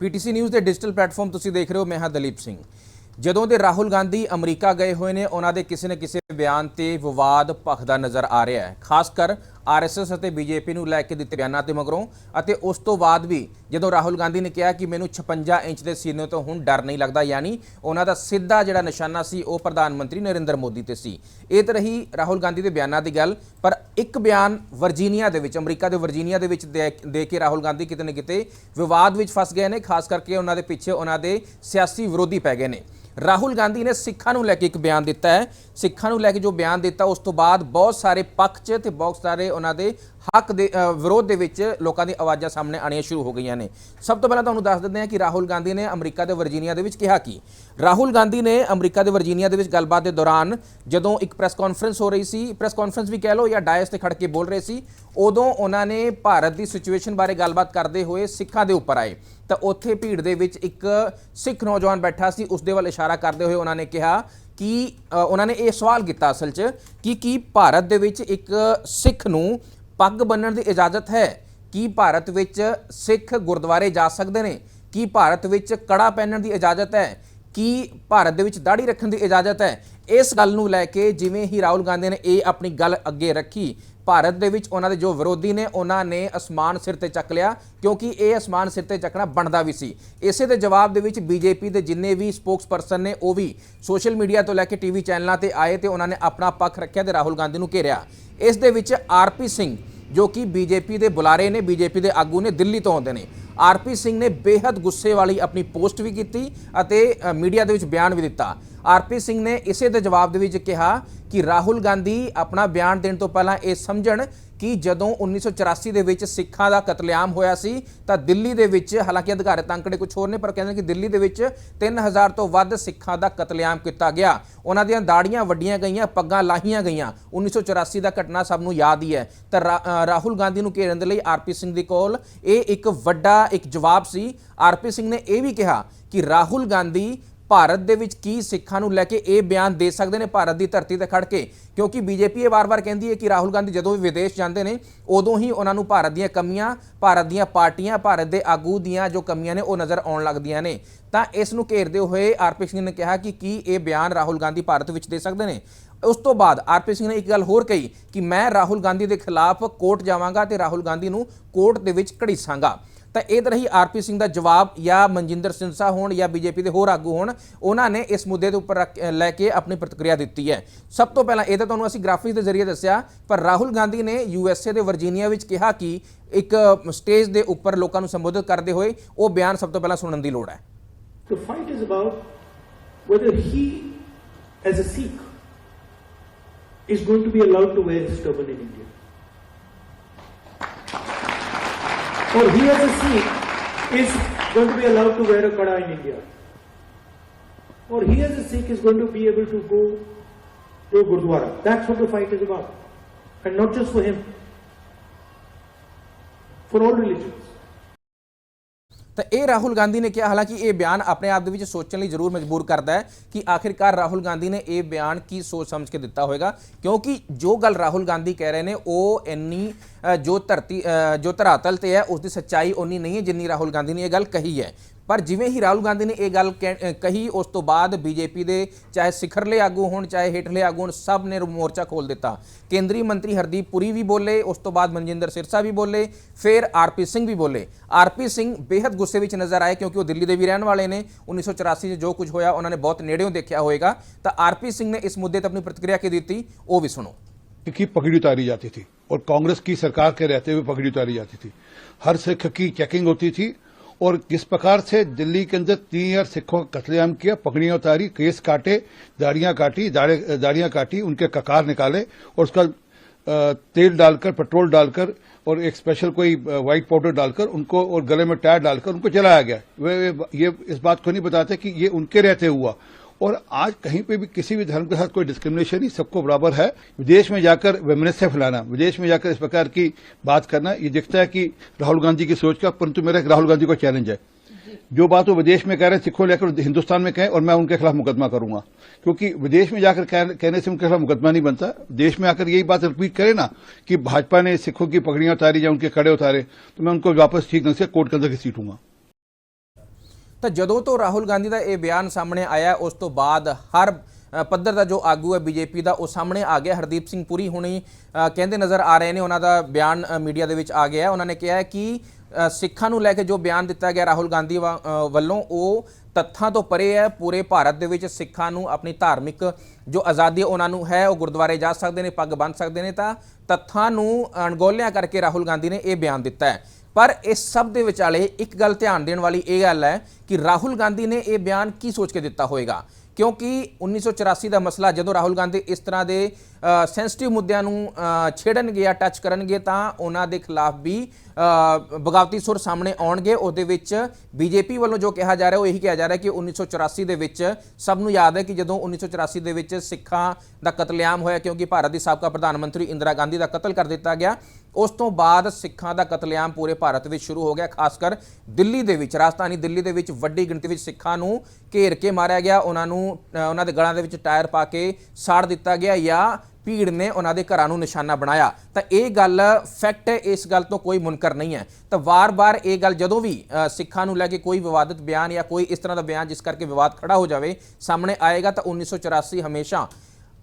PTC news ਦੇ digital platform ਤੁਸੀਂ ਦੇਖ ਰਹੇ ਹੋ, ਮੈਂ ਹਾਂ ਦਲੀਪ ਸਿੰਘ। ਜਦੋਂ ਦੇ ਰਾਹੁਲ ਗਾਂਧੀ ਅਮਰੀਕਾ ਗਏ ਹੋਏ ਨੇ, ਉਹਨਾਂ ਦੇ ਕਿਸੇ ਨਾ ਕਿਸੇ ਬਿਆਨ ਤੇ ਵਿਵਾਦ ਭਖਦਾ ਨਜ਼ਰ ਆ ਰਿਹਾ ਹੈ। ਖਾਸ ਕਰ ਆਰਐਸਐਸ ਅਤੇ ਬੀਜੇਪੀ ਨੂੰ ਲੈ ਕੇ ਦਿੱਤੇ ਬਿਆਨਾਂ ਤੇ ਮਗਰੋਂ ਅਤੇ ਉਸ ਤੋਂ ਬਾਅਦ ਵੀ ਜਦੋਂ ਰਾਹੁਲ ਗਾਂਧੀ ਨੇ ਕਿਹਾ ਕਿ ਮੈਨੂੰ 56 ਇੰਚ ਦੇ ਸੀਨੇ ਤੋਂ ਹੁਣ ਡਰ ਨਹੀਂ ਲੱਗਦਾ, ਯਾਨੀ ਉਹਨਾਂ ਦਾ ਸਿੱਧਾ ਜਿਹੜਾ ਨਿਸ਼ਾਨਾ ਸੀ ਉਹ ਪ੍ਰਧਾਨ ਮੰਤਰੀ ਨਰਿੰਦਰ ਮੋਦੀ ਤੇ ਸੀ। ਇਹ ਤਾਂ ਰਹੀ ਰਾਹੁਲ ਗਾਂਧੀ ਦੇ ਬਿਆਨਾਂ ਦੀ ਗੱਲ, ਪਰ ਇੱਕ ਬਿਆਨ ਵਰਜੀਨੀਆ ਦੇ ਵਿੱਚ, ਅਮਰੀਕਾ ਦੇ ਵਰਜੀਨੀਆ ਦੇ ਵਿੱਚ ਦੇ ਦੇ ਕੇ ਰਾਹੁਲ ਗਾਂਧੀ ਕਿਤੇ ਨਾ ਕਿਤੇ ਵਿਵਾਦ ਵਿੱਚ ਫਸ ਗਏ ਨੇ, ਖਾਸ ਕਰਕੇ ਉਹਨਾਂ ਦੇ ਪਿੱਛੇ ਉਹਨਾਂ ਦੇ ਸਿਆਸੀ ਵਿਰੋਧੀ ਪੈ ਗਏ ਨੇ। ਰਾਹੁਲ ਗਾਂਧੀ ਨੇ ਸਿੱਖਾਂ ਨੂੰ ਲੈ ਕੇ ਇੱਕ ਬਿਆਨ ਦਿੱਤਾ ਹੈ। ਸਿੱਖਾਂ ਨੂੰ ਲੈ ਕੇ ਜੋ ਬਿਆਨ ਦਿੱਤਾ, ਉਸ ਤੋਂ ਬਾਅਦ ਬਹੁਤ ਸਾਰੇ ਪੱਖ 'ਚ ਤੇ ਬਹੁਤ ਸਾਰੇ ਉਹਨਾਂ ਦੇ ਹੱਕ ਦੇ ਵਿਰੋਧ ਦੇ ਵਿੱਚ ਲੋਕਾਂ ਦੀ ਆਵਾਜ਼ਾਂ ਸਾਹਮਣੇ ਆਣੀਆਂ ਸ਼ੁਰੂ ਹੋ ਗਈਆਂ ਨੇ। ਸਭ ਤੋਂ ਪਹਿਲਾਂ ਤੁਹਾਨੂੰ ਦੱਸ ਦਿੰਦੇ ਹਾਂ ਕਿ ਰਾਹੁਲ ਗਾਂਧੀ ਨੇ ਅਮਰੀਕਾ ਦੇ ਵਰਜੀਨੀਆ ਦੇ ਵਿੱਚ ਕਿਹਾ ਕਿ? ਰਾਹੁਲ ਗਾਂਧੀ ਨੇ ਅਮਰੀਕਾ ਦੇ ਵਰਜੀਨੀਆ ਦੇ ਵਿੱਚ ਗੱਲਬਾਤ ਦੇ ਦੌਰਾਨ ਜਦੋਂ ਇੱਕ ਪ੍ਰੈਸ ਕਾਨਫਰੰਸ ਹੋ ਰਹੀ ਸੀ, ਪ੍ਰੈਸ ਕਾਨਫਰੰਸ ਵੀ ਕਹਿ ਲਓ ਜਾਂ ਡਾਇਸ ਤੇ ਖੜ ਕੇ ਬੋਲ ਰਹੇ ਸੀ, ਉਦੋਂ ਉਹਨਾਂ ਨੇ ਭਾਰਤ ਦੀ ਸਿਚੁਏਸ਼ਨ ਬਾਰੇ ਗੱਲਬਾਤ ਕਰਦੇ ਹੋਏ ਸਿੱਖਾਂ ਦੇ ਉੱਪਰ ਆਏ। ਤਾਂ ਉੱਥੇ ਭੀੜ ਦੇ ਵਿੱਚ ਇੱਕ ਸਿੱਖ ਨੌਜਵਾਨ ਬੈਠਾ ਸੀ ਉਸ ਦੇ ਵੱਲ ਇਸ਼ਾਰਾ ਕਰਦੇ ਹੋਏ ਉਹਨਾਂ ਨੇ ਕਿਹਾ ਕਿ ਉਹਨਾਂ ਨੇ ਇਹ ਸਵਾਲ ਕੀਤਾ ਅਸਲ 'ਚ ਕਿ ਕੀ ਭਾਰਤ ਦੇ ਵਿੱਚ ਇੱਕ ਸਿੱਖ ਨੂੰ ਪੱਗ ਬੰਨਣ ਦੀ ਇਜਾਜ਼ਤ ਹੈ। ਕੀ ਭਾਰਤ ਵਿੱਚ ਸਿੱਖ ਗੁਰਦੁਆਰੇ ਜਾ ਸਕਦੇ ਨੇ? ਕੀ ਭਾਰਤ ਵਿੱਚ ਕੜਾ ਪਹਿਨਣ ਦੀ ਇਜਾਜ਼ਤ ਹੈ? ਕੀ ਭਾਰਤ ਦੇ ਵਿੱਚ ਦਾੜੀ ਰੱਖਣ ਦੀ ਇਜਾਜ਼ਤ ਹੈ? ਇਸ ਗੱਲ ਨੂੰ ਲੈ ਕੇ ਜਿਵੇਂ ਹੀ ਰਾਹੁਲ ਗਾਂਧੀ ਨੇ ਇਹ ਆਪਣੀ ਗੱਲ ਅੱਗੇ ਰੱਖੀ, ਭਾਰਤ ਦੇ ਵਿੱਚ ਉਹਨਾਂ ਦੇ ਜੋ ਵਿਰੋਧੀ ਨੇ, ਉਹਨਾਂ ਨੇ ਅਸਮਾਨ ਸਿਰ ਤੇ ਚੱਕ ਲਿਆ, ਕਿਉਂਕਿ ਇਹ ਅਸਮਾਨ ਸਿਰ ਤੇ ਚੱਕਣਾ ਬਣਦਾ ਵੀ ਸੀ। ਇਸੇ ਦੇ ਜਵਾਬ ਦੇ ਵਿੱਚ ਬੀਜੇਪੀ ਦੇ ਜਿੰਨੇ ਵੀ ਸਪੋਕਸਪਰਸਨ ਨੇ, ਉਹ ਵੀ ਸੋਸ਼ਲ ਮੀਡੀਆ ਤੋਂ ਲੈ ਕੇ ਟੀਵੀ ਚੈਨਲਾਂ ਤੇ ਆਏ ਤੇ ਉਹਨਾਂ ਨੇ ਆਪਣਾ ਪੱਖ ਰੱਖਿਆ ਤੇ ਰਾਹੁਲ ਗਾਂਧੀ ਨੂੰ ਘੇਰਿਆ। ਇਸ ਦੇ ਵਿੱਚ ਆਰਪੀ ਸਿੰਘ, ਜੋ ਕਿ ਬੀਜੇਪੀ ਦੇ ਬੁਲਾਰੇ ਨੇ, ਬੀਜੇਪੀ ਦੇ ਆਗੂ ਨੇ, ਦਿੱਲੀ ਤੋਂ ਆਉਂਦੇ ਨੇ। ਆਰਪੀ ਸਿੰਘ ਨੇ ਬੇहद ਗੁੱਸੇ ਵਾਲੀ ਆਪਣੀ ਪੋਸਟ ਵੀ ਕੀਤੀ ਅਤੇ ਮੀਡੀਆ ਦੇ ਵਿੱਚ ਬਿਆਨ ਵੀ ਦਿੱਤਾ। ਆਰਪੀ ਸਿੰਘ ਨੇ ਇਸੇ ਦੇ ਜਵਾਬ ਦੇ ਵਿੱਚ ਕਿਹਾ ਕਿ ਰਾਹੁਲ ਗਾਂਧੀ ਆਪਣਾ ਬਿਆਨ ਦੇਣ ਤੋਂ ਪਹਿਲਾਂ ਇਹ ਸਮਝਣ ਕਿ ਜਦੋਂ 1984 ਦੇ ਵਿੱਚ ਸਿੱਖਾਂ ਦਾ ਕਤਲੇਆਮ ਹੋਇਆ ਸੀ, ਤਾਂ ਦਿੱਲੀ ਦੇ ਵਿੱਚ, ਹਾਲਾਂਕਿ ਅਧਿਕਾਰਤ ਅੰਕੜੇ ਕੁਝ ਹੋਰ ਨੇ, ਪਰ ਕਹਿੰਦੇ ਕਿ ਦਿੱਲੀ ਦੇ ਵਿੱਚ 3000 ਤੋਂ ਵੱਧ ਸਿੱਖਾਂ ਦਾ ਕਤਲੇਆਮ ਕੀਤਾ ਗਿਆ। ਉਹਨਾਂ ਦੀਆਂ ਦਾੜੀਆਂ ਵੱਡੀਆਂ ਗਈਆਂ, ਪੱਗਾਂ ਲਾਹੀਆਂ ਗਈਆਂ। 1984 ਦਾ ਘਟਨਾ ਸਭ ਨੂੰ ਯਾਦ ਹੀ ਹੈ। ਤਾਂ ਰਾ- ਰਾਹੁਲ ਗਾਂਧੀ ਨੂੰ ਘੇਰਨ ਦੇ ਲਈ ਆਰਪੀ ਸਿੰਘ ਦੇ ਕੋਲ ਇਹ ਇੱਕ ਵੱਡਾ ਇੱਕ ਜਵਾਬ ਸੀ। ਆਰਪੀ ਸਿੰਘ ਨੇ ਇਹ ਵੀ ਕਿਹਾ ਕਿ ਰਾਹੁਲ ਗਾਂਧੀ ਭਾਰਤ ਦੇ ਵਿੱਚ ਕੀ ਸਿੱਖਾਂ ਨੂੰ ਲੈ ਕੇ ਇਹ ਬਿਆਨ ਦੇ ਸਕਦੇ ਨੇ ਭਾਰਤ ਦੀ ਧਰਤੀ ਤੇ ਖੜ ਕੇ? ਕਿਉਂਕਿ ਬੀਜੇਪੀ ਇਹ ਵਾਰ-ਵਾਰ ਕਹਿੰਦੀ ਹੈ ਕਿ ਰਾਹੁਲ ਗਾਂਧੀ ਜਦੋਂ ਵੀ ਵਿਦੇਸ਼ ਜਾਂਦੇ ਨੇ, ਉਦੋਂ ਹੀ ਉਹਨਾਂ ਨੂੰ ਭਾਰਤ ਦੀਆਂ ਕਮੀਆਂ, ਭਾਰਤ ਦੀਆਂ ਪਾਰਟੀਆਂ, ਭਾਰਤ ਦੇ ਆਗੂ ਦੀਆਂ ਜੋ ਕਮੀਆਂ ਨੇ ਉਹ ਨਜ਼ਰ ਆਉਣ ਲੱਗਦੀਆਂ ਨੇ। ਤਾਂ ਇਸ ਨੂੰ ਘੇਰਦੇ ਹੋਏ ਆਰਪੀ ਸਿੰਘ ਨੇ ਕਿਹਾ ਕਿ ਕੀ ਇਹ ਬਿਆਨ ਰਾਹੁਲ ਗਾਂਧੀ ਭਾਰਤ ਵਿੱਚ ਦੇ ਸਕਦੇ ਨੇ? ਉਸ ਤੋਂ ਬਾਅਦ ਆਰਪੀ ਸਿੰਘ ਨੇ ਇੱਕ ਗੱਲ ਹੋਰ ਕਹੀ ਕਿ ਮੈਂ ਰਾਹੁਲ ਗਾਂਧੀ ਦੇ ਖਿਲਾਫ ਕੋਰਟ ਜਾਵਾਂਗਾ ਤੇ ਰਾਹੁਲ ਗਾਂਧੀ ਨੂੰ ਕੋਰਟ ਦੇ ਵਿੱਚ ਘੜੀਸਾਂਗਾ। ਤਾਂ ਇਹ ਤਾਂ ਰਹੀ ਆਰਪੀ ਸਿੰਘ ਦਾ ਜਵਾਬ ਜਾਂ ਮਨਜਿੰਦਰ ਸਿੰਸਾ ਹੋਣ ਜਾਂ ਬੀਜੇਪੀ ਦੇ ਹੋਰ ਆਗੂ ਹੋਣ ਉਹਨਾਂ ਨੇ ਇਸ ਮੁੱਦੇ ਦੇ ਉੱਪਰ ਲੈ ਕੇ ਆਪਣੀ ਪ੍ਰਤੀਕਿਰਿਆ ਦਿੱਤੀ ਹੈ ਸਭ ਤੋਂ ਪਹਿਲਾਂ ਇਹ ਤਾਂ ਤੁਹਾਨੂੰ ਅਸੀਂ ਗ੍ਰਾਫਿਕਸ ਦੇ ਜ਼ਰੀਏ ਦੱਸਿਆ ਪਰ ਰਾਹੁਲ ਗਾਂਧੀ ਨੇ ਯੂਐਸਏ ਦੇ ਵਰਜੀਨੀਆ ਵਿੱਚ ਕਿਹਾ ਕਿ ਇੱਕ ਸਟੇਜ ਦੇ ਉੱਪਰ ਲੋਕਾਂ ਨੂੰ ਸੰਬੋਧਿਤ ਕਰਦੇ ਹੋਏ ਉਹ ਬਿਆਨ ਸਭ ਤੋਂ ਪਹਿਲਾਂ ਸੁਣਨ ਦੀ ਲੋੜ ਹੈ The fight is about whether he, as a Sikh, is going to be allowed to wear his turban in India. Or he, as a Sikh, is going to be allowed to wear a kada in India. Or he, as a Sikh, is going to be able to go to Gurdwara. That's what the fight is about. And not just for him, for all religions. ਤਾਂ ਇਹ ਰਾਹੁਲ ਗਾਂਧੀ ਨੇ ਕਿਹਾ, ਹਾਲਾਂਕਿ ਇਹ ਬਿਆਨ ਆਪਣੇ ਆਪ ਦੇ ਵਿੱਚ ਸੋਚਣ ਲਈ ਜ਼ਰੂਰ ਮਜਬੂਰ ਕਰਦਾ ਹੈ ਕਿ ਆਖਿਰਕਾਰ ਰਾਹੁਲ ਗਾਂਧੀ ਨੇ ਇਹ ਬਿਆਨ ਕੀ ਸੋਚ ਸਮਝ ਕੇ ਦਿੱਤਾ ਹੋਵੇਗਾ। ਕਿਉਂਕਿ ਜੋ ਗੱਲ ਰਾਹੁਲ ਗਾਂਧੀ ਕਹਿ ਰਹੇ ਨੇ, ਉਹ ਇੰਨੀ ਜੋ ਧਰਤੀ ਜੋ ਧਰਾਤਲ ਤੇ ਹੈ ਉਸ ਦੀ ਸੱਚਾਈ ਉਨੀ ਨਹੀਂ ਹੈ ਜਿੰਨੀ ਰਾਹੁਲ ਗਾਂਧੀ ਨੇ ਇਹ ਗੱਲ ਕਹੀ ਹੈ। ਪਰ ਜਿਵੇਂ ਹੀ ਰਾਹੁਲ ਗਾਂਧੀ ਨੇ ਇਹ ਗੱਲ ਕਹੀ ਉਸ ਤੋਂ ਬਾਅਦ ਬੀਜੇਪੀ ਦੇ ਚਾਹੇ ਸਿਖਰਲੇ ਆਗੂ ਹੋਣ, ਚਾਹੇ ਹੇਠਲੇ ਆਗੂ ਹੋਣ, ਸਭ ਨੇ ਮੋਰਚਾ ਖੋਲ ਦਿੱਤਾ। ਕੇਂਦਰੀ ਮੰਤਰੀ ਹਰਦੀਪ ਪੁਰੀ ਵੀ ਬੋਲੇ, ਉਸ ਤੋਂ ਬਾਅਦ ਮਨਜਿੰਦਰ ਸਿਰਸਾ ਵੀ ਬੋਲੇ, ਫਿਰ ਆਰਪੀ ਸਿੰਘ ਵੀ ਬੋਲੇ। ਆਰਪੀ ਸਿੰਘ ਬੇਹੱਦ ਗੁੱਸੇ ਵਿੱਚ ਨਜ਼ਰ ਆਏ ਕਿਉਂਕਿ ਉਹ ਦਿੱਲੀ ਦੇ ਵੀ ਰਹਿਣ ਵਾਲੇ ਨੇ। 1984 'ਚ ਜੋ ਕੁਝ ਹੋਇਆ, ਉਹਨਾਂ ਨੇ ਬਹੁਤ ਨੇੜਿਓਂ ਦੇਖਿਆ ਹੋਵੇਗਾ। ਤਾਂ ਆਰਪੀ ਸਿੰਘ ਨੇ ਇਸ ਮੁੱਦੇ ਤੇ ਆਪਣੀ ਪ੍ਰਤੀਕਿਰਿਆ ਕੀ ਦਿੱਤੀ, ਉਹ ਵੀ ਸੁਣੋ। ਕਿ की पगड़ी उतारी जाती थी और कांग्रेस की सरकार के रहते हुए पगड़ी उतारी जाती थी हर सिख की चेकिंग होती थी और किस प्रकार से दिल्ली के अंदर तीन हज़ार सिखों का कतलेआम किया पकड़ियाँ उतारी, केस काटे, दाढ़ियाँ काटी दाढ़ियाँ काटी, उनके ककार निकाले और उसका तेल डालकर, पेट्रोल डालकर और एक स्पेशल कोई व्हाइट पाउडर डालकर उनको और गले में टायर डालकर उनको जलाया गया। वे, वे- ये इस बात को नहीं बताते कि ये उनके रहते हुआ। और आज कहीं पे भी किसी भी धर्म के साथ कोई डिस्क्रिमिनेशन नहीं, सबको बराबर है। विदेश में जाकर वैमनस्य फैलाना। विदेश में जाकर इस प्रकार की बात करना, ये दिखता है कि राहुल गांधी की सोच का, परंतु मेरा राहुल गांधी को चैलेंज है। जो बात वो विदेश में कह रहे हैं, सिखों लेकर हिंदुस्तान में कहें, और मैं उनके खिलाफ मुकदमा करूँगा। क्योंकि विदेश में जाकर कहने से उनके खिलाफ मुकदमा नहीं बनता। देश में आकर यही बात रिपीट करे ना, कि भाजपा ने सिखों की पगड़ियाँ उतारी या उनके कड़े उतारे तो मैं उनको वापस ठीक ढंग से कोर्ट के अंदर घसीटूँगा। ਤਾਂ ਜਦੋਂ ਤੋਂ ਰਾਹੁਲ ਗਾਂਧੀ ਦਾ ਇਹ ਬਿਆਨ ਸਾਹਮਣੇ ਆਇਆ, ਉਸ ਤੋਂ ਬਾਅਦ ਹਰ ਪੱਧਰ ਦਾ ਜੋ ਆਗੂ ਹੈ ਬੀਜੇਪੀ ਦਾ, ਉਹ ਸਾਹਮਣੇ ਆ ਗਿਆ। ਹਰਦੀਪ ਸਿੰਘ ਪੁਰੀ ਹੁਣੀ ਕਹਿੰਦੇ ਨਜ਼ਰ ਆ ਰਹੇ ਨੇ, ਉਹਨਾਂ ਦਾ ਬਿਆਨ ਮੀਡੀਆ ਦੇ ਵਿੱਚ ਆ ਗਿਆ। ਉਹਨਾਂ ਨੇ ਕਿਹਾ ਕਿ ਸਿੱਖਾਂ ਨੂੰ ਲੈ ਕੇ ਜੋ ਬਿਆਨ ਦਿੱਤਾ ਗਿਆ ਰਾਹੁਲ ਗਾਂਧੀ ਵਾ- ਵੱਲੋਂ, ਉਹ ਤੱਥਾਂ ਤੋਂ ਪਰੇ ਹੈ। ਪੂਰੇ ਭਾਰਤ ਦੇ ਵਿੱਚ ਸਿੱਖਾਂ ਨੂੰ ਆਪਣੀ ਧਾਰਮਿਕ ਜੋ ਆਜ਼ਾਦੀ ਉਹਨਾਂ ਨੂੰ ਹੈ, ਉਹ ਗੁਰਦੁਆਰੇ ਜਾ ਸਕਦੇ ਨੇ, ਪੱਗ ਬੰਨ੍ਹ ਸਕਦੇ ਨੇ। ਤਾਂ ਤੱਥਾਂ ਨੂੰ ਅਣਗੋਲਿਆਂ ਕਰਕੇ ਰਾਹੁਲ ਗਾਂਧੀ ਨੇ ਇਹ ਬਿਆਨ ਦਿੱਤਾ ਹੈ। ਪਰ ਇਸ ਸਭ ਦੇ ਵਿਚਾਲੇ ਇੱਕ ਗੱਲ ਧਿਆਨ ਦੇਣ ਵਾਲੀ ਇਹ ਗੱਲ ਹੈ ਕਿ ਰਾਹੁਲ ਗਾਂਧੀ ਨੇ ਇਹ ਬਿਆਨ ਕੀ ਸੋਚ ਕੇ ਦਿੱਤਾ ਹੋਵੇਗਾ? ਕਿਉਂਕਿ 1984 ਦਾ ਮਸਲਾ ਜਦੋਂ ਰਾਹੁਲ ਗਾਂਧੀ ਇਸ ਤਰ੍ਹਾਂ ਦੇ ਸੈਂਸਿਟਿਵ ਮੁੱਦਿਆਂ ਨੂੰ ਛੇੜਨਗੇ ਜਾਂ ਟੱਚ ਕਰਨਗੇ ਤਾਂ ਉਹਨਾਂ ਦੇ ਖਿਲਾਫ ਵੀ ਬਗਾਵਤੀ ਸੁਰ ਸਾਹਮਣੇ ਆਉਣਗੇ। ਉਹਦੇ ਵਿੱਚ ਬੀਜੇਪੀ ਵੱਲੋਂ ਜੋ ਕਿਹਾ ਜਾ ਰਿਹਾ, ਉਹ ਇਹੀ ਕਿਹਾ ਜਾ ਰਿਹਾ ਕਿ 1984 ਦੇ ਵਿੱਚ ਸਭ ਨੂੰ ਯਾਦ ਹੈ ਕਿ ਜਦੋਂ 1984 ਦੇ ਵਿੱਚ ਸਿੱਖਾਂ ਦਾ ਕਤਲੇਆਮ ਹੋਇਆ ਕਿਉਂਕਿ ਭਾਰਤ ਦੀ ਸਾਬਕਾ ਪ੍ਰਧਾਨ ਮੰਤਰੀ ਇੰਦਰਾ ਗਾਂਧੀ ਦਾ ਕਤਲ ਕਰ ਦਿੱਤਾ ਗਿਆ ਉਸ ਤੋਂ ਬਾਅਦ ਸਿੱਖਾਂ ਦਾ ਕਤਲੇਆਮ ਪੂਰੇ ਭਾਰਤ ਵਿੱਚ ਸ਼ੁਰੂ ਹੋ ਗਿਆ, ਖਾਸ ਕਰ ਦਿੱਲੀ ਦੇ ਵਿੱਚ। ਰਾਜਧਾਨੀ ਦਿੱਲੀ ਦੇ ਵਿੱਚ ਵੱਡੀ ਗਿਣਤੀ ਵਿੱਚ ਸਿੱਖਾਂ ਨੂੰ ਘੇਰ ਕੇ ਮਾਰਿਆ ਗਿਆ। ਉਹਨਾਂ ਨੂੰ ਉਹਨਾਂ ਦੇ ਗਲਾਂ ਦੇ ਵਿੱਚ ਟਾਇਰ ਪਾ ਕੇ ਸਾੜ ਦਿੱਤਾ ਗਿਆ ਜਾਂ ਭੀੜ ਨੇ ਉਹਨਾਂ ਦੇ ਘਰਾਂ ਨੂੰ ਨਿਸ਼ਾਨਾ ਬਣਾਇਆ। ਤਾਂ ਇਹ ਗੱਲ ਫੈਕਟ ਹੈ, ਇਸ ਗੱਲ ਤੋਂ ਕੋਈ ਮੁਨਕਰ ਨਹੀਂ ਹੈ। ਤਾਂ ਵਾਰ-ਵਾਰ ਇਹ ਗੱਲ ਜਦੋਂ ਵੀ ਸਿੱਖਾਂ ਨੂੰ ਲੈ ਕੇ ਕੋਈ ਵਿਵਾਦਿਤ ਬਿਆਨ ਜਾਂ ਕੋਈ ਇਸ ਤਰ੍ਹਾਂ ਦਾ ਬਿਆਨ ਜਿਸ ਕਰਕੇ ਵਿਵਾਦ ਖੜਾ ਹੋ ਜਾਵੇ, ਸਾਹਮਣੇ ਆਏਗਾ ਤਾਂ 1984 ਹਮੇਸ਼ਾ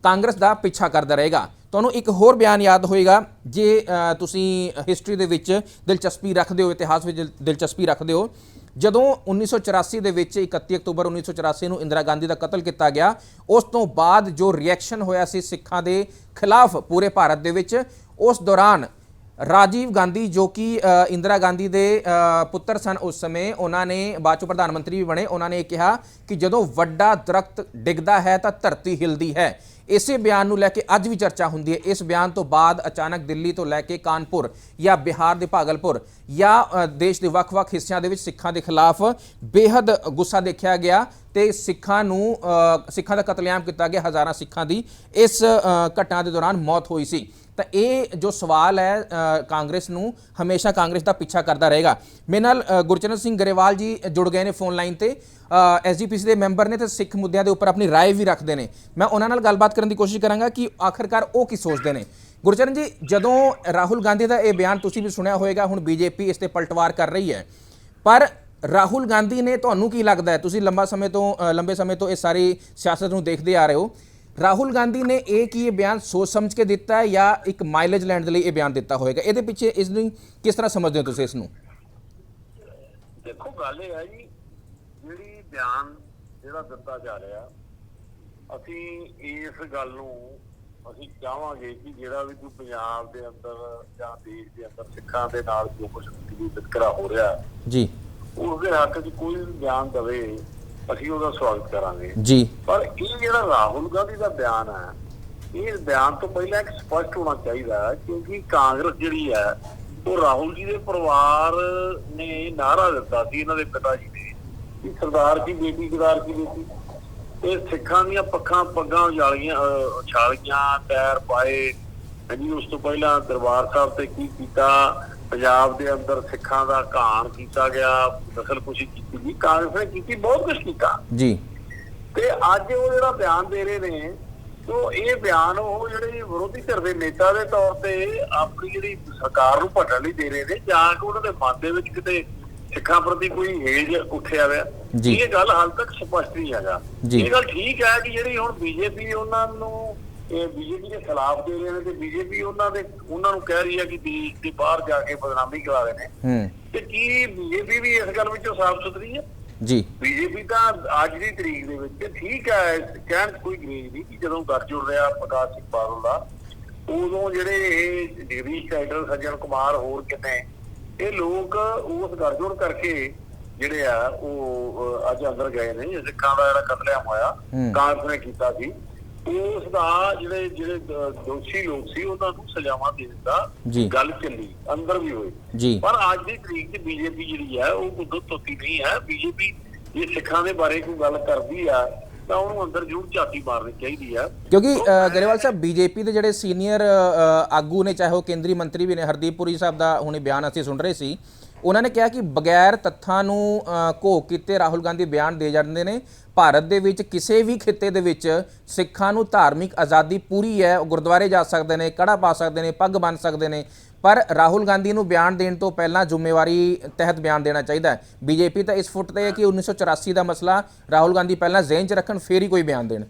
ਕਾਂਗਰਸ ਦਾ ਪਿੱਛਾ ਕਰਦਾ ਰਹੇਗਾ। ਤੁਹਾਨੂੰ ਇੱਕ ਹੋਰ ਬਿਆਨ ਯਾਦ ਹੋਏਗਾ, ਜੇ ਤੁਸੀਂ ਹਿਸਟਰੀ ਦੇ ਵਿੱਚ ਦਿਲਚਸਪੀ ਰੱਖਦੇ ਹੋ, ਇਤਿਹਾਸ ਵਿੱਚ ਦਿਲਚਸਪੀ ਰੱਖਦੇ ਹੋ, ਜਦੋਂ 1984 ਦੇ ਵਿੱਚ 31 ਅਕਤੂਬਰ 1984 ਨੂੰ ਇੰਦਰਾ ਗਾਂਧੀ ਦਾ ਕਤਲ ਕੀਤਾ ਗਿਆ, ਉਸ ਤੋਂ ਬਾਅਦ ਜੋ ਰਿਐਕਸ਼ਨ ਹੋਇਆ ਸੀ ਸਿੱਖਾਂ ਦੇ ਖਿਲਾਫ ਪੂਰੇ ਭਾਰਤ ਦੇ ਵਿੱਚ, ਉਸ ਦੌਰਾਨ ਰਾਜੀਵ ਗਾਂਧੀ ਜੋ ਕਿ ਇੰਦਰਾ ਗਾਂਧੀ ਦੇ ਪੁੱਤਰ ਸਨ ਉਸ ਸਮੇਂ, ਉਹਨਾਂ ਨੇ ਬਾਅਦ ਚੋਂ ਪ੍ਰਧਾਨ ਮੰਤਰੀ ਵੀ ਬਣੇ, ਉਹਨਾਂ ਨੇ ਇਹ ਕਿਹਾ ਕਿ ਜਦੋਂ ਵੱਡਾ ਦਰਖਤ ਡਿੱਗਦਾ ਹੈ ਤਾਂ ਧਰਤੀ ਹਿਲਦੀ ਹੈ। ਇਸੇ ਬਿਆਨ ਨੂੰ ਲੈ ਕੇ ਅੱਜ ਵੀ ਚਰਚਾ ਹੁੰਦੀ ਹੈ। ਇਸ ਬਿਆਨ ਤੋਂ ਬਾਅਦ ਅਚਾਨਕ ਦਿੱਲੀ ਤੋਂ ਲੈ ਕੇ ਕਾਨਪੁਰ ਜਾਂ ਬਿਹਾਰ ਦੇ ਭਾਗਲਪੁਰ ਜਾਂ ਦੇਸ਼ ਦੇ ਵੱਖ-ਵੱਖ ਹਿੱਸਿਆਂ ਦੇ ਵਿੱਚ ਸਿੱਖਾਂ ਦੇ ਖਿਲਾਫ ਬੇਹੱਦ ਗੁੱਸਾ ਦੇਖਿਆ ਗਿਆ ਤੇ ਸਿੱਖਾਂ ਨੂੰ ਸਿੱਖਾਂ ਦਾ ਕਤਲੇਆਮ ਕੀਤਾ ਗਿਆ। ਹਜ਼ਾਰਾਂ ਸਿੱਖਾਂ ਦੀ ਇਸ ਘਟਨਾ ਦੇ ਦੌਰਾਨ ਮੌਤ ਹੋਈ ਸੀ। ਤਾਂ ਇਹ ਜੋ ਸਵਾਲ ਹੈ ਅ, ਕਾਂਗਰਸ ਨੂੰ ਹਮੇਸ਼ਾ ਕਾਂਗਰਸ ਦਾ ਪਿੱਛਾ ਕਰਦਾ ਰਹੇਗਾ ਮੇਰੇ ਨਾਲ ਅ, ਗੁਰਚਰਨ ਸਿੰਘ ਗਰੇਵਾਲ ਜੀ ਜੁੜ ਗਏ ਨੇ ਫੋਨ ਲਾਈਨ ਤੇ ਐਸਜੀਪੀਸੀ ਦੇ ਮੈਂਬਰ ਨੇ ਤੇ ਸਿੱਖ ਮੁੱਦਿਆਂ ਦੇ ਉੱਪਰ ਆਪਣੀ رائے ਵੀ ਰੱਖਦੇ ਨੇ ਮੈਂ ਉਹਨਾਂ ਨਾਲ ਗੱਲਬਾਤ ਕਰਨ ਦੀ ਕੋਸ਼ਿਸ਼ ਕਰਾਂਗਾ ਕਿ ਆਖਰਕਾਰ ਉਹ ਕੀ ਸੋਚਦੇ ਨੇ ਗੁਰਚਰਨ ਜੀ ਜਦੋਂ ਰਾਹੁਲ ਗਾਂਧੀ ਦਾ ਇਹ ਬਿਆਨ ਤੁਸੀਂ ਵੀ ਸੁਣਿਆ ਹੋਵੇਗਾ ਹੁਣ ਬੀਜੇਪੀ ਇਸ ਤੇ ਪਲਟਵਾਰ ਕਰ ਰਹੀ ਹੈ ਪਰ ਰਾਹੁਲ ਗਾਂਧੀ ਨੇ ਤੁਹਾਨੂੰ ਕੀ ਲੱਗਦਾ ਹੈ ਤੁਸੀਂ ਲੰਬਾ ਸਮੇਂ ਤੋਂ ਅ, ਲੰਬੇ ਸਮੇਂ ਤੋਂ ਇਹ ਸਾਰੀ ਸਿਆਸਤ ਨੂੰ ਦੇਖਦੇ ਆ ਰਹੇ ਹੋ ਰਾਹੁਲ ਗਾਂਧੀ ਨੇ ਇਹ ਕੀ ਇਹ ਬਿਆਨ ਸੋਚ ਸਮਝ ਕੇ ਦਿੱਤਾ ਹੈ ਜਾਂ ਇੱਕ ਮਾਈਲੇਜ ਲੈਣ ਦੇ ਲਈ ਇਹ ਬਿਆਨ ਦਿੱਤਾ ਹੋਵੇਗਾ? ਇਹਦੇ ਪਿੱਛੇ ਇਸ ਨੂੰ ਕਿਸ ਤਰ੍ਹਾਂ ਸਮਝਦੇ ਹੋ ਤੁਸੀਂ ਇਸ ਨੂੰ? ਦੇਖੋ ਗੱਲ ਇਹ ਹੈ ਜੀ ਜਿਹੜੀ ਬਿਆਨ ਜਿਹੜਾ ਦਿੱਤਾ ਜਾ ਰਿਹਾ ਅਸੀਂ ਇਸ ਗੱਲ ਨੂੰ ਅਸੀਂ ਚਾਹਾਂਗੇ ਕਿ ਜਿਹੜਾ ਵੀ ਕੋਈ ਪੰਜਾਬ ਦੇ ਅੰਦਰ ਜਾਂ ਦੇਸ਼ ਦੇ ਅੰਦਰ ਸਿੱਖਾਂ ਦੇ ਨਾਲ ਜੋ ਕੁਝ ਵੀ ਵਿਤਕਰਾ ਹੋ ਰਿਹਾ ਜੀ। ਉਸ ਦੇ ਹੱਕ 'ਚ ਕੋਈ ਵੀ ਬਿਆਨ ਦਵੇ ਅਸੀਂ ਉਹਦਾ ਸਵਾਗਤ ਕਰਾਂਗੇ। ਜੀ। ਪਰ ਇਹ ਜਿਹੜਾ ਰਾਹੁਲ ਗਾਂਧੀ ਦਾ ਬਿਆਨ ਹੈ ਇਹ ਬਿਆਨ ਤੋਂ ਪਹਿਲਾਂ ਇੱਕ ਸਪਸ਼ਟ ਹੋਣਾ ਚਾਹੀਦਾ ਕਿਉਂਕਿ ਕਾਂਗਰਸ ਜਿਹੜੀ ਹੈ ਉਹ ਰਾਹੁਲ ਜੀ ਦੇ ਪਰਿਵਾਰ ਨੇ ਨਾਰਾ ਦਿੱਤਾ ਸੀ ਇਹਨਾਂ ਦੇ ਪਿਤਾ ਜੀ ਨੇ ਕਿ ਸਰਦਾਰ ਕੀ ਬੇਟੀ ਸਰਦਾਰ ਕੀ ਬੇਟੀ। ਇਹ ਸਿੱਖਾਂ ਦੀਆਂ ਪੱਖਾਂ ਪੱਗਾਂ ਉਜਾਲੀਆਂ ਅਹ, ਉਛਾਲੀਆਂ ਪੈਰ ਪਾਏ। ਹਾਂਜੀ ਉਸ ਤੋਂ ਪਹਿਲਾਂ ਦਰਬਾਰ ਸਾਹਿਬ ਤੇ ਕੀ ਕੀਤਾ? ਪੰਜਾਬ ਦੇ ਅੰਦਰ ਸਿੱਖਾਂ ਦਾ ਘਾਣ ਕੀਤਾ ਗਿਆ ਨਸਲਕੁਸ਼ੀ ਕੀਤੀ ਗਈ ਕਾਂਗਰਸ ਨੇ ਕੀਤੀ ਬਹੁਤ ਕੁਝ ਕੀਤਾ ਜੀ ਤੇ ਅੱਜ ਉਹ ਜਿਹੜਾ ਬਿਆਨ ਦੇ ਰਹੇ ਨੇ ਤੋ ਇਹ ਬਿਆਨ ਉਹ ਜਿਹੜੇ ਵਿਰੋਧੀ ਧਿਰ ਦੇ ਨੇਤਾ ਦੇ ਤੌਰ ਤੇ ਆਪਣੀ ਜਿਹੜੀ ਸਰਕਾਰ ਨੂੰ ਭਟਣ ਲਈ ਦੇ ਰਹੇ ਨੇ ਜਾਂ ਕਿ ਉਹਨਾਂ ਦੇ ਮਨ ਦੇ ਵਿੱਚ ਕਿਤੇ ਸਿੱਖਾਂ ਪ੍ਰਤੀ ਕੋਈ ਹੇਜ ਉੱਠਿਆ ਹੋਇਆ। ਇਹ ਗੱਲ ਹਾਲ ਤੱਕ ਸਪਸ਼ਟ ਨਹੀਂ ਹੈਗਾ। ਇਹ ਗੱਲ ਠੀਕ ਹੈ ਕਿ ਜਿਹੜੀ ਹੁਣ ਬੀਜੇਪੀ ਉਹਨਾਂ ਨੂੰ ਇਹ ਬੀਜੇਪੀ ਦੇ ਖਿਲਾਫ ਦੇ ਰਹੇ ਨੇ ਤੇ ਬੀਜੇਪੀ ਉਹਨਾਂ ਦੇ ਉਹਨਾਂ ਨੂੰ ਕਹਿ ਰਹੀ ਹੈ ਕਿ ਦੇਸ਼ ਦੇ ਬਾਹਰ ਜਾ ਕੇ ਬਦਨਾਮੀ ਕਰਾ ਰਹੇ ਨੇ। ਹੂੰ। ਤੇ ਕੀ ਬੀਜੇਪੀ ਵੀ ਇਸ ਗੱਲ ਵਿੱਚੋਂ ਸਾਫ਼ ਸੁਥਰੀ ਹੈ ਜੀ ਬੀਜੇਪੀ ਤਾਂ ਅੱਜ ਦੀ ਤਰੀਕ ਦੇ ਵਿੱਚ ਠੀਕ ਹੈ ਕਹਿਣ ਕੋਈ ਗਰੇਜ ਨਹੀਂ ਕਿ ਜਦੋਂ ਘਰ ਜੁੜ ਰਿਹਾ ਪ੍ਰਕਾਸ਼ ਸਿੰਘ ਬਾਦਲ ਦਾ ਉਦੋਂ ਜਿਹੜੇ ਇਹ ਜਗਦੀਸ਼ ਟਾਈਟਲ ਸੱਜਣ ਕੁਮਾਰ ਹੋਰ ਕਿਤੇ ਇਹ ਲੋਕ ਉਸ ਘਰ ਜੁੜ ਕਰਕੇ ਜਿਹੜੇ ਆ ਉਹ ਅੱਜ ਅੰਦਰ ਗਏ ਨੇ ਸਿੱਖਾਂ ਦਾ ਜਿਹੜਾ ਕਤਲੇਆਮ ਹੋਇਆ। ਕਾਂਗਰਸ ਨੇ ਕੀਤਾ ਸੀ। ਉਸ ਦਾ ਜਿਹੜੇ ਜਿਹੜੇ ਦੋਸ਼ੀ ਲੋਕ ਸੀ ਉਹਨਾਂ ਨੂੰ ਸਜ਼ਾਵਾਂ ਦੇਣ ਦਾ। ਗੱਲ ਚੱਲੀ ਅੰਦਰ ਵੀ ਹੋਈ ਜੀ। ਪਰ ਅੱਜ ਦੀ ਤਰੀਕ 'ਚ ਬੀਜੇਪੀ ਜਿਹੜੀ ਹੈ ਉਹ ਉਦੋਂ ਤੋਤੀ ਨਹੀਂ ਹੈ। ਬੀਜੇਪੀ ਜੇ ਸਿੱਖਾਂ ਦੇ ਬਾਰੇ ਕੋਈ ਗੱਲ ਕਰਦੀ ਆ ਤਾਂ ਉਹਨੂੰ ਅੰਦਰ ਜ਼ਰੂਰ ਝਾਤੀ ਮਾਰਨੀ ਚਾਹੀਦੀ ਆ। ਕਿਉਂਕਿ ਗਰੇਵਾਲ ਸਾਹਿਬ ਬੀਜੇਪੀ ਦੇ ਜਿਹੜੇ ਸੀਨੀਅਰ ਆਗੂ ਨੇ ਚਾਹੇ ਉਹ ਕੇਂਦਰੀ ਮੰਤਰੀ ਵੀ ਨੇ ਹਰਦੀਪ ਪੁਰੀ ਸਾਹਿਬ ਦਾ ਹੁਣੇ ਬਿਆਨ ਅਸੀਂ ਸੁਣ ਰਹੇ ਸੀ। ਉਹਨਾਂ ਨੇ ਕਿਹਾ ਕਿ ਬਗੈਰ ਤੱਥਾਂ ਨੂੰ ਅ, ਘੋਖ ਕੀਤੇ ਰਾਹੁਲ ਗਾਂਧੀ ਬਿਆਨ ਦੇ ਜਾਂਦੇ ਨੇ ਭਾਰਤ ਦੇ ਵਿੱਚ ਕਿਸੇ ਵੀ ਖਿੱਤੇ ਦੇ ਵਿੱਚ ਸਿੱਖਾਂ ਨੂੰ ਧਾਰਮਿਕ ਆਜ਼ਾਦੀ ਪੂਰੀ ਹੈ ਉਹ ਗੁਰਦੁਆਰੇ ਜਾ ਸਕਦੇ ਨੇ ਕੜਾ ਪਾ ਸਕਦੇ ਨੇ ਪੱਗ ਬੰਨ ਸਕਦੇ ਨੇ ਪਰ ਰਾਹੁਲ ਗਾਂਧੀ ਨੂੰ ਬਿਆਨ ਦੇਣ ਤੋਂ ਪਹਿਲਾਂ ਜ਼ਿੰਮੇਵਾਰੀ ਤਹਿਤ ਬਿਆਨ ਦੇਣਾ ਚਾਹੀਦਾ ਹੈ। ਬੀਜੇਪੀ ਤਾਂ ਇਸ ਫੁੱਟ ਤੇ ਹੈ ਕਿ 1984 ਦਾ ਮਸਲਾ ਰਾਹੁਲ ਗਾਂਧੀ ਪਹਿਲਾਂ ਜ਼ਿਹਨ 'ਚ ਰੱਖਣ ਫੇਰ ਹੀ ਕੋਈ ਬਿਆਨ ਦੇਣ।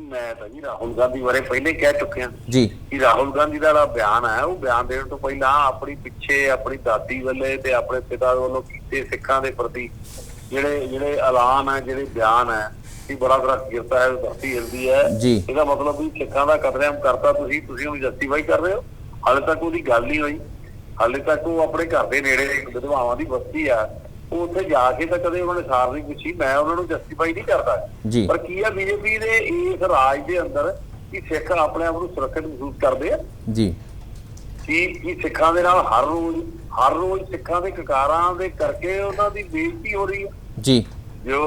ਮੈਂ ਤਾਂ ਜੀ ਰਾਹੁਲ ਗਾਂਧੀ ਬਾਰੇ ਪਹਿਲੇ ਕਹਿ ਚੁੱਕਿਆ। ਜੀ। ਕਿ ਰਾਹੁਲ ਗਾਂਧੀ ਦਾ ਜਿਹੜਾ ਬਿਆਨ ਹੈ ਉਹ ਬਿਆਨ ਦੇਣ ਤੋਂ ਪਹਿਲਾਂ ਆਪਣੀ ਪਿੱਛੇ ਆਪਣੀ ਦਾਦੀ ਵੱਲੇ ਤੇ ਆਪਣੇ ਪਿਤਾ ਵੱਲੋਂ ਕੀਤੇ ਸਿੱਖਾਂ ਦੇ ਪ੍ਰਤੀ ਜਿਹੜੇ ਜਿਹੜੇ ਐਲਾਨ ਹੈ ਜਿਹੜੇ ਬਿਆਨ ਹੈ ਕਿ ਬੜਾ ਬੜਾ ਗਿਰਤਾ ਹੈ ਧਰਤੀ ਹਿਲਦੀ ਹੈ। ਇਹਦਾ ਮਤਲਬ ਵੀ ਸਿੱਖਾਂ ਦਾ ਕਤਲੇਆਮ ਕਰਤਾ ਤੁਸੀਂ ਤੁਸੀਂ ਉਹਨੂੰ ਜਸਟੀਫਾਈ ਕਰ ਰਹੇ ਹੋ? ਹਾਲੇ ਤੱਕ ਉਹਦੀ ਗੱਲ ਨਹੀਂ ਹੋਈ। ਹਾਲੇ ਤੱਕ ਉਹ ਆਪਣੇ ਘਰ ਦੇ ਨੇੜੇ ਵਿਧਵਾਵਾਂ ਦੀ ਬਸਤੀ ਆ। ਉਹ ਉੱਥੇ ਜਾ ਕੇ ਤਾਂ ਕਦੇ ਉਹਨਾਂ ਨੇ ਸਾਰ ਨਹੀਂ ਪੁੱਛੀ ਮੈਂ ਉਹਨਾਂ ਨੂੰ ਜਸਟੀਫਾਈ ਨਹੀਂ ਕਰਦਾ। ਪਰ ਕੀ ਆ ਬੀਜੇਪੀ ਦੇ ਇਸ ਰਾਜ ਦੇ ਅੰਦਰ ਕਿ ਸਿੱਖ ਆਪਣੇ ਆਪ ਨੂੰ ਸੁਰੱਖਿਅਤ ਮਹਿਸੂਸ ਕਰਦੇ ਆ? ਜੀ। ਕਿ ਕਿ ਸਿੱਖਾਂ ਦੇ ਨਾਲ ਹਰ ਰੋਜ਼ ਹਰ ਰੋਜ਼ ਸਿੱਖਾਂ ਦੇ ਕਕਾਰਾਂ ਦੇ ਕਰਕੇ ਉਹਨਾਂ ਦੀ ਬੇਇੱਜ਼ਤੀ ਹੋ ਰਹੀ ਹੈ ਜੀ। ਜੋ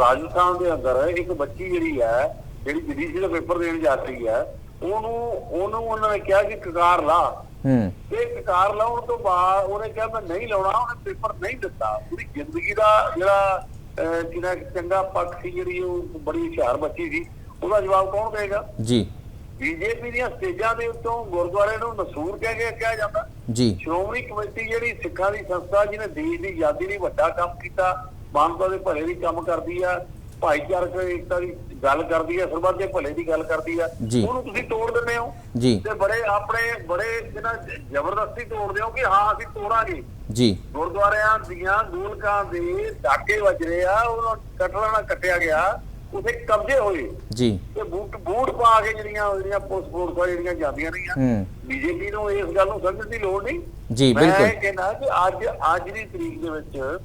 ਰਾਜਸਥਾਨ ਦੇ ਅੰਦਰ ਇੱਕ ਬੱਚੀ ਜਿਹੜੀ ਹੈ ਜਿਹੜੀ ਜਡੀਸੀ ਦਾ ਪੇਪਰ ਦੇਣ ਜਾ ਰਹੀ ਹੈ ਉਹਨੂੰ ਉਹਨੂੰ ਉਹਨਾਂ ਨੇ ਕਿਹਾ ਕਿ ਕਕਾਰ ਲਾ। ਹੂੰ। ਤੇ ਕਕਾਰ ਲਾਉਣ ਤੋਂ ਬਾਅਦ ਉਹਨੇ ਕਿਹਾ ਮੈਂ ਨਹੀਂ ਲਾਉਣਾ ਉਹਨੇ ਪੇਪਰ ਨਹੀਂ ਦਿੱਤਾ। ਉਹਦੀ ਜ਼ਿੰਦਗੀ ਦਾ ਜਿਹੜਾ ਕਿਹਦਾ ਚੰਗਾ ਪੱਖ ਸੀ ਜਿਹੜੀ ਉਹ ਬੜੀ ਹੁਸ਼ਿਆਰ ਬੱਚੀ ਸੀ ਉਹਦਾ ਜਵਾਬ ਕੌਣ ਦੇਗਾ ਜੀ। ਬੀਜੇਪੀ ਦੀਆਂ ਸਟੇਜਾਂ ਦੇ ਉੱਤੋਂ ਗੁਰਦੁਆਰੇ ਨੂੰ ਨਸੂਰ ਕਹਿ ਕੇ ਕਿਹਾ ਜਾਂਦਾ। ਜੀ। ਸ਼੍ਰੋਮਣੀ ਕਮੇਟੀ ਜਿਹੜੀ ਸਿੱਖਾਂ ਦੀ ਸੰਸਥਾ ਜਿਹਨੇ ਦੇਸ਼ ਦੀ ਆਜ਼ਾਦੀ ਲਈ ਵੱਡਾ ਕੰਮ ਕੀਤਾ ਮਾਨਵਤਾ ਦੇ ਭਲੇ ਲਈ ਕੰਮ ਕਰਦੀ ਆ ਭਾਈਚਾਰਕ ਏਕਤਾ ਦੀ ਗੱਲ ਕਰਦੀ ਆ ਸਰਬੱਤ ਦੇ ਭਲੇ ਦੀ ਗੱਲ ਕਰਦੀ ਆ। ਉਹਨੂੰ ਤੁਸੀਂ ਤੋੜ ਦਿੰਦੇ ਹੋ। ਜੀ। ਤੇ ਬੜੇ ਆਪਣੇ ਬੜੇ ਜਿਹਨਾਂ ਜ਼ਬਰਦਸਤੀ ਤੋੜਦੇ ਹੋ ਕਿ ਹਾਂ ਅਸੀਂ ਤੋੜਾਂਗੇ। ਜੀ। ਗੁਰਦੁਆਰਿਆਂ ਦੀਆਂ ਗੋਲਕਾਂ ਦੇ ਡਾਕੇ ਵੱਜ ਰਹੇ ਆ ਉਹਨਾਂ ਕਟੜਾ ਨਾਲ ਕੱਟਿਆ ਗਿਆ ਉਥੇ ਕਬਜ਼ੇ ਹੋਏ। ਜੀ। ਤੇ ਬੂਟ ਬੂਟ ਪਾ ਕੇ ਜਿਹੜੀਆਂ ਜਿਹੜੀਆਂ ਪੁਲਿਸ ਫੋਰਸਾਂ ਜਿਹੜੀਆਂ ਜਾਂਦੀਆਂ ਰਹੀਆਂ। ਹੂੰ। ਬੀਜੇਪੀ ਨੂੰ ਇਸ ਗੱਲ ਨੂੰ ਸਮਝਣ ਦੀ ਲੋੜ ਨਹੀਂ। ਜੀ ਮੈਂ ਬਿਲਕੁਲ। ਕਹਿੰਦਾ ਕਿ ਅੱਜ ਅੱਜ ਦੀ ਤਰੀਕ ਦੇ ਵਿੱਚ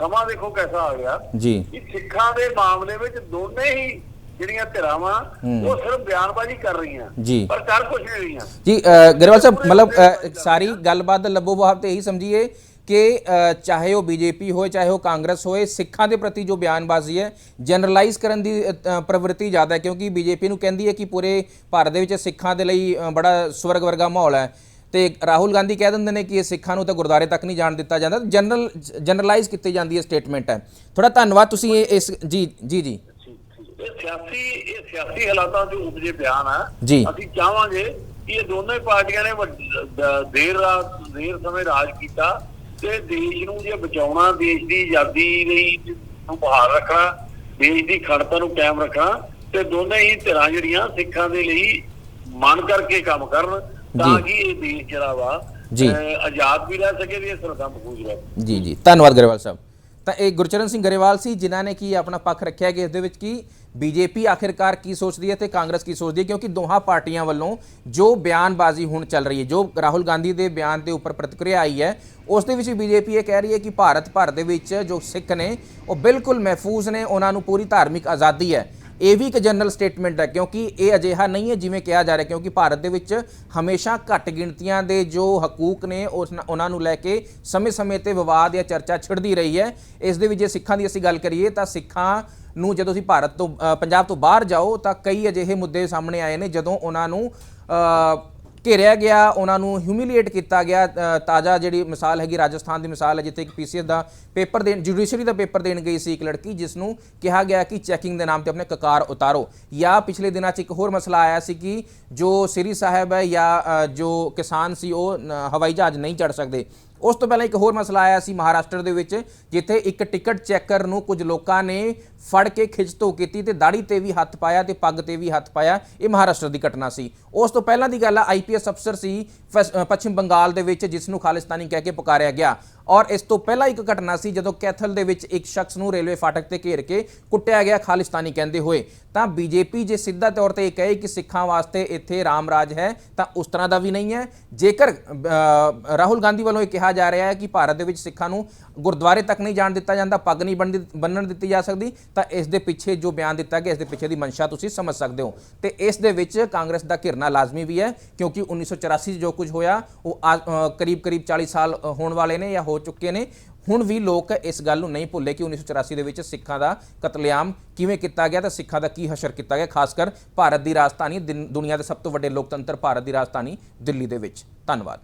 ਸਮਾਂ ਦੇਖੋ ਕਿਹਦਾ ਆ ਗਿਆ। ਜੀ। ਸਿੱਖਾਂ ਦੇ ਮਾਮਲੇ ਵਿੱਚ ਦੋਨੇ ਹੀ ਜਿਹੜੀਆਂ ਧਿਰਾਂ ਵਾਂ ਹੂੰ। ਉਹ ਸਿਰਫ ਬਿਆਨਬਾਜ਼ੀ ਕਰ ਰਹੀਆਂ। ਪਰ ਕਰ ਕੁਝ ਨਹੀਂ ਰਹੀਆਂ। ਜੀ ਗਰੇਵਾਲ ਸਾਹਿਬ ਮਤਲਬ ਸਾਰੀ ਗੱਲਬਾਤ ਲੱਭੋ ਬਹਾਵ ਤੇ ਇਹੀ ਸਮਝੀਏ ਕਿ ਚਾਹੇ ਉਹ ਬੀਜੇਪੀ ਹੋਏ ਚਾਹੇ ਉਹ ਕਾਂਗਰਸ ਹੋਏ ਸਿੱਖਾਂ ਦੇ ਪ੍ਰਤੀ ਜੋ ਬਿਆਨਬਾਜ਼ੀ ਹੈ ਜਨਰਲਾਈਜ਼ ਕਰਨ ਦੀ ਪ੍ਰਵਿਰਤੀ ਜ਼ਿਆਦਾ ਹੈ ਕਿਉਂਕਿ ਬੀਜੇਪੀ ਨੂੰ ਕਹਿੰਦੀ ਹੈ ਕਿ ਪੂਰੇ ਭਾਰਤ ਦੇ ਵਿੱਚ ਸਿੱਖਾਂ ਦੇ ਲਈ ਬੜਾ ਸਵਰਗ ਵਰਗਾ ਮਾਹੌਲ ਹੈ। ਤੇ ਰਾਹੁਲ ਗਾਂਧੀ ਕਹਿ ਦਿੰਦੇ ਨੇ ਕਿ ਇਹ ਸਿੱਖਾਂ ਨੂੰ ਤਾਂ ਗੁਰਦੁਆਰੇ ਤੱਕ ਨਹੀਂ ਜਾਣ ਦਿੱਤਾ ਜਾਂਦਾ ਜਨਰਲ ਜਨਰਲਾਈਜ਼ ਕੀਤੀ ਜਾਂਦੀ ਹੈ ਸਟੇਟਮੈਂਟ ਹੈ। ਥੋੜਾ ਧੰਨਵਾਦ ਤੁਸੀਂ ਇਸ ਜੀ ਜੀ ਜੀ। ਇਹ ਸਿਆਸੀ ਇਹ ਸਿਆਸੀ ਹਾਲਾਤਾਂ ਦੇ ਉਪਜੇ ਬਿਆਨ ਆ ਜੀ। ਅਸੀਂ ਚਾਹਾਂਗੇ ਕਿ ਇਹ ਦੋਨੇ ਪਾਰਟੀਆਂ ਨੇ ਦੇਰ ਰਾਤ ਦੇਰ ਸਮੇਂ ਰਾਜ ਕੀਤਾ ਤੇ ਦੇਸ਼ ਨੂੰ ਜੇ ਬਚਾਉਣਾ ਦੇਸ਼ ਦੀ ਆਜ਼ਾਦੀ ਲਈ ਨੂੰ ਬਹਾਲ ਰੱਖਣਾ ਦੇਸ਼ ਦੀ ਖੜਤਾ ਨੂੰ ਕਾਇਮ ਰੱਖਣਾ ਤੇ ਦੋਨੇ ਹੀ ਧਿਰਾਂ ਜਿਹੜੀਆਂ ਸਿੱਖਾਂ ਦੇ ਲਈ ਮਨ ਕਰਕੇ ਕੰਮ ਕਰਨ ਤਾਂ। ਕਿ ਇਹ ਦੇਸ਼ ਜਿਹੜਾ ਵਾ ਜੀ। ਆਜ਼ਾਦ ਵੀ ਰਹਿ ਸਕੇ ਤੇ ਇਹ ਸਰਦਾ ਮਹਫੂਜ਼ ਰਹੇ ਜੀ ਜੀ ਧੰਨਵਾਦ ਗਰੇਵਾਲ ਸਾਹਿਬ ਤਾਂ ਇਹ ਗੁਰਚਰਨ ਸਿੰਘ ਗਰੇਵਾਲ ਸੀ ਜਿਨ੍ਹਾਂ ਨੇ ਕੀ ਆਪਣਾ ਪੱਖ ਰੱਖਿਆ ਕਿ ਇਸ ਦੇ ਵਿੱਚ ਕੀ ਬੀਜੇਪੀ ਆਖਿਰਕਾਰ ਕੀ ਸੋਚਦੀ ਹੈ ਤੇ ਕਾਂਗਰਸ ਕੀ ਸੋਚਦੀ ਹੈ? ਕਿਉਂਕਿ ਦੋਹਾਂ ਪਾਰਟੀਆਂ ਵੱਲੋਂ ਜੋ ਬਿਆਨਬਾਜ਼ੀ ਹੁਣ ਚੱਲ ਰਹੀ ਹੈ, ਜੋ ਰਾਹੁਲ ਗਾਂਧੀ ਦੇ ਬਿਆਨ ਦੇ ਉੱਪਰ ਪ੍ਰਤੀਕਿਰਿਆ ਆਈ ਹੈ, ਉਸ ਦੇ ਵਿੱਚ ਬੀਜੇਪੀ ਇਹ ਕਹਿ ਰਹੀ ਹੈ ਕਿ ਭਾਰਤ ਭਰ ਦੇ ਵਿੱਚ ਜੋ ਸਿੱਖ ਨੇ, ਉਹ ਬਿਲਕੁਲ ਮਹਿਫੂਜ਼ ਨੇ, ਉਹਨਾਂ ਨੂੰ ਪੂਰੀ ਧਾਰਮਿਕ ਆਜ਼ਾਦੀ ਹੈ। ਇਹ ਵੀ ਇੱਕ ਜਨਰਲ ਸਟੇਟਮੈਂਟ ਹੈ, ਕਿਉਂਕਿ ਇਹ ਅਜਿਹਾ ਨਹੀਂ ਹੈ ਜਿਵੇਂ ਕਿਹਾ ਜਾ ਰਿਹਾ, ਕਿਉਂਕਿ ਭਾਰਤ ਦੇ ਵਿੱਚ ਹਮੇਸ਼ਾ ਘੱਟ ਗਿਣਤੀਆਂ ਦੇ ਜੋ ਹਕੂਕ ਨੇ, ਉਸ ਉਹਨਾਂ ਨੂੰ ਲੈ ਕੇ ਸਮੇਂ-ਸਮੇਂ ਤੇ ਵਿਵਾਦ ਜਾਂ ਚਰਚਾ ਛਿੜਦੀ ਰਹੀ ਹੈ। ਇਸ ਦੇ ਵਿੱਚ ਜੇ ਸਿੱਖਾਂ ਦੀ ਅਸੀਂ ਗੱਲ ਕਰੀਏ ਤਾਂ ਸਿੱਖਾਂ ਨੂੰ ਜਦੋਂ ਤੁਸੀਂ ਭਾਰਤ ਤੋਂ ਪੰਜਾਬ ਤੋਂ ਬਾਹਰ ਜਾਓ ਤਾਂ ਕਈ ਅਜਿਹੇ ਮੁੱਦੇ ਸਾਹਮਣੇ ਆਏ ਨੇ, ਜਦੋਂ ਉਹਨਾਂ ਨੂੰ ਘੇਰਿਆ ਗਿਆ, ਉਹਨਾਂ ਨੂੰ ਹਿਊਮਿਲੀਏਟ ਕੀਤਾ ਗਿਆ। ਤਾਜ਼ਾ ਜਿਹੜੀ ਮਿਸਾਲ ਹੈਗੀ, ਰਾਜਸਥਾਨ ਦੀ ਮਿਸਾਲ ਹੈ, ਜਿੱਥੇ ਇੱਕ ਪੀਸੀਐਸ ਦਾ ਪੇਪਰ ਦੇਣ ਜੁਡੀਸ਼ਰੀ ਦਾ ਪੇਪਰ ਦੇਣ ਗਈ ਸੀ ਇੱਕ ਲੜਕੀ ਜਿਸ ਨੂੰ ਕਿਹਾ ਗਿਆ ਕਿ ਚੈਕਿੰਗ ਦੇ ਨਾਮ ਤੇ ਆਪਣੇ ਕਕਾਰ ਉਤਾਰੋ। ਜਾਂ ਪਿਛਲੇ ਦਿਨਾਂ 'ਚ ਇੱਕ ਹੋਰ ਮਸਲਾ ਆਇਆ ਸੀ ਕਿ ਜੋ ਸ੍ਰੀ ਸਾਹਿਬ ਹੈ ਜਾਂ ਜੋ ਕਿਸਾਨ ਸੀ, ਉਹ ਹਵਾਈ ਜਹਾਜ਼ ਨਹੀਂ ਚੜ ਸਕਦੇ। ਉਸ ਤੋਂ ਪਹਿਲਾਂ ਇੱਕ ਹੋਰ ਮਸਲਾ ਆਇਆ ਸੀ ਮਹਾਰਾਸ਼ਟਰ ਦੇ ਵਿੱਚ, ਜਿੱਥੇ ਇੱਕ ਟਿਕਟ ਚੈਕਰ ਨੂੰ ਕੁਝ ਲੋਕਾਂ ਨੇ ਫੜ ਕੇ ਖਿੱਚਤੋ ਕੀਤੀ ਤੇ ਦਾੜੀ ਤੇ ਵੀ ਹੱਥ ਪਾਇਆ ਤੇ ਪੱਗ ਤੇ ਵੀ ਹੱਥ ਪਾਇਆ। ਇਹ ਮਹਾਰਾਸ਼ਟਰ ਦੀ ਘਟਨਾ ਸੀ। ਉਸ ਤੋਂ ਪਹਿਲਾਂ ਦੀ ਗੱਲ ਆ ਆਈਪੀਐਸ ਅਫਸਰ ਸੀ ਫਸ- ਪੱਛਮ ਬੰਗਾਲ ਦੇ ਵਿੱਚ, ਜਿਸ ਨੂੰ ਖਾਲਿਸਤਾਨੀ ਕਹਿ ਕੇ ਪੁਕਾਰਿਆ ਗਿਆ। ਔਰ ਇਸ ਤੋਂ ਪਹਿਲਾਂ ਇੱਕ ਘਟਨਾ ਸੀ ਜਦੋਂ ਕੈਥਲ ਦੇ ਵਿੱਚ ਇੱਕ ਸ਼ਖਸ ਨੂੰ ਰੇਲਵੇ ਫਾਟਕ ਤੇ ਘੇਰ ਕੇ ਕੁੱਟਿਆ ਗਿਆ ਖਾਲਿਸਤਾਨੀ ਕਹਿੰਦੇ ਹੋਏ। ਤਾਂ ਬੀਜੇਪੀ ਜੇ ਸਿੱਧਾ ਤੌਰ ਤੇ ਇਹ ਕਹੇ ਕਿ ਸਿੱਖਾਂ ਵਾਸਤੇ ਇੱਥੇ ਰਾਮ ਰਾਜ ਹੈ, ਤਾਂ ਉਸ ਤਰ੍ਹਾਂ ਦਾ ਵੀ ਨਹੀਂ ਹੈ। ਜੇਕਰ ਰਾਹੁਲ ਗਾਂਧੀ ਵੱਲੋਂ ਇਹ ਕਿਹਾ ਜਾ ਰਿਹਾ ਹੈ ਕਿ ਭਾਰਤ ਦੇ ਵਿੱਚ ਸਿੱਖਾਂ ਨੂੰ ਗੁਰਦੁਆਰੇ ਤੱਕ ਨਹੀਂ ਜਾਣ ਦਿੱਤਾ ਜਾਂਦਾ, ਪੱਗ ਨਹੀਂ ਬੰਨ੍ਹ ਬੰਨਣ ਦਿੱਤੀ ਜਾ ਸਕਦੀ, ਤਾਂ ਇਸ ਦੇ ਪਿੱਛੇ ਜੋ ਬਿਆਨ ਦਿੱਤਾ ਗਿਆ, ਇਸ ਦੇ ਪਿੱਛੇ ਦੀ ਮਨਸ਼ਾ ਤੁਸੀਂ ਸਮਝ ਸਕਦੇ ਹੋ। ਤੇ ਇਸ ਦੇ ਵਿੱਚ ਕਾਂਗਰਸ ਦਾ ਘਿਰਨਾ ਲਾਜ਼ਮੀ ਵੀ ਹੈ, ਕਿਉਂਕਿ 1984 'ਚ ਜੋ ਕੁਝ ਹੋਇਆ, ਉਹ ਕਰੀਬ ਕਰੀਬ 40 ਸਾਲ ਹੋਣ ਵਾਲੇ ਨੇ ਜਾਂ ਹੋ ਚੁੱਕੇ ਨੇ। ਹੁਣ ਵੀ ਲੋਕ ਇਸ ਗੱਲ ਨੂੰ ਨਹੀਂ ਭੁੱਲੇ ਕਿ 1984 ਦੇ ਵਿੱਚ ਸਿੱਖਾਂ ਦਾ ਕਤਲੇਆਮ ਕਿਵੇਂ ਕੀਤਾ ਗਿਆ ਤੇ ਸਿੱਖਾਂ ਦਾ ਕੀ ਹਸ਼ਰ ਕੀਤਾ ਗਿਆ, ਖਾਸ ਕਰ ਭਾਰਤ ਦੀ ਰਾਜਧਾਨੀ ਦਿਨ- ਦੁਨੀਆ ਦੇ ਸਭ ਤੋਂ ਵੱਡੇ ਲੋਕਤੰਤਰ ਭਾਰਤ ਦੀ ਰਾਜਧਾਨੀ ਦਿੱਲੀ ਦੇ ਵਿੱਚ। ਧੰਨਵਾਦ।